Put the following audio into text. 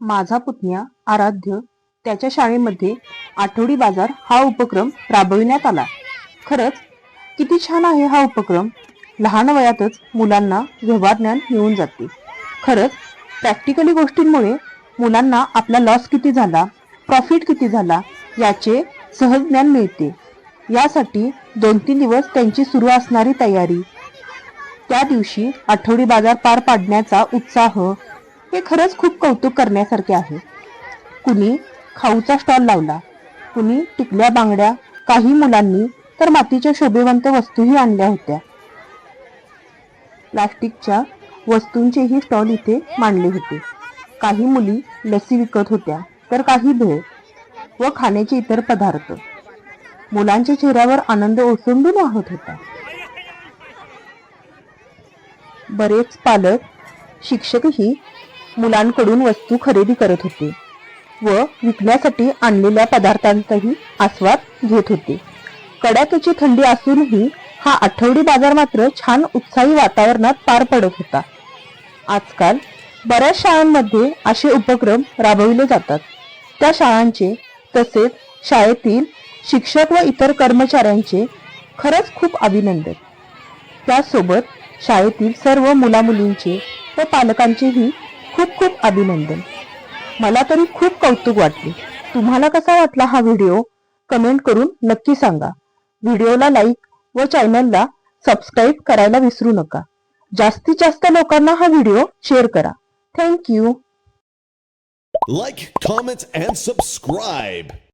माझा पुतण्या आराध्य त्याच्या शाळेमध्ये आठवडी बाजार हा उपक्रम राबविण्यात आला. खरंच किती छान आहे हा उपक्रम. लहान वयातच मुलांना व्यवहार ज्ञान मिळून जाते. खरंच प्रॅक्टिकली गोष्टींमुळे मुलांना आपला लॉस किती झाला प्रॉफिट किती झाला याचे सहज ज्ञान मिळते. यासाठी दोन तीन दिवस त्यांची सुरू असणारी तयारी. त्या दिवशी आठवडी बाजार पार पाडण्याचा उत्साह हे खरंच खूप कौतुक करण्यासारखे आहे. कुणी खाऊचा स्टॉल लावला कुणी टिकल्या बांगड्या काही मुलांनी तर मातीच्या शोभेवंत वस्तूही आणल्या होत्या. प्लास्टिकच्या वस्तूंचेही स्टॉल इथे मांडले होते. काही मुली लसी विकत होत्या तर काही भेळ व खाण्याचे इतर पदार्थ. मुलांच्या चेहऱ्यावर आनंद ओसंडून वाहत होता. बरेच पालक शिक्षकही मुलांकडून वस्तू खरेदी करत होते व विकण्यासाठी आणलेल्या पदार्थांचाही आस्वाद घेत होते. कडाक्याची थंडी असूनही हा आठवडी बाजार मात्र छान उत्साही वातावरणात पार पडत होता. आजकाल बऱ्याच शाळांमध्ये असे उपक्रम राबविले जातात. त्या शाळांचे तसेच शाळेतील शिक्षक व इतर कर्मचाऱ्यांचे खरंच खूप अभिनंदन. त्यासोबत शाळेतील सर्व मुलामुलींचे व पालकांचेही खूप खूप अभिनंदन. मला तरी खूप कौतुक वाटले. तुम्हाला कसा वाटला हा व्हिडिओ? कमेंट करून नक्की सांगा. व्हिडिओला लाईक व चॅनलला सबस्क्राईब करायला विसरू नका. जास्तीत जास्त लोकांना हा व्हिडिओ शेअर करा. Thank you like comment, and subscribe.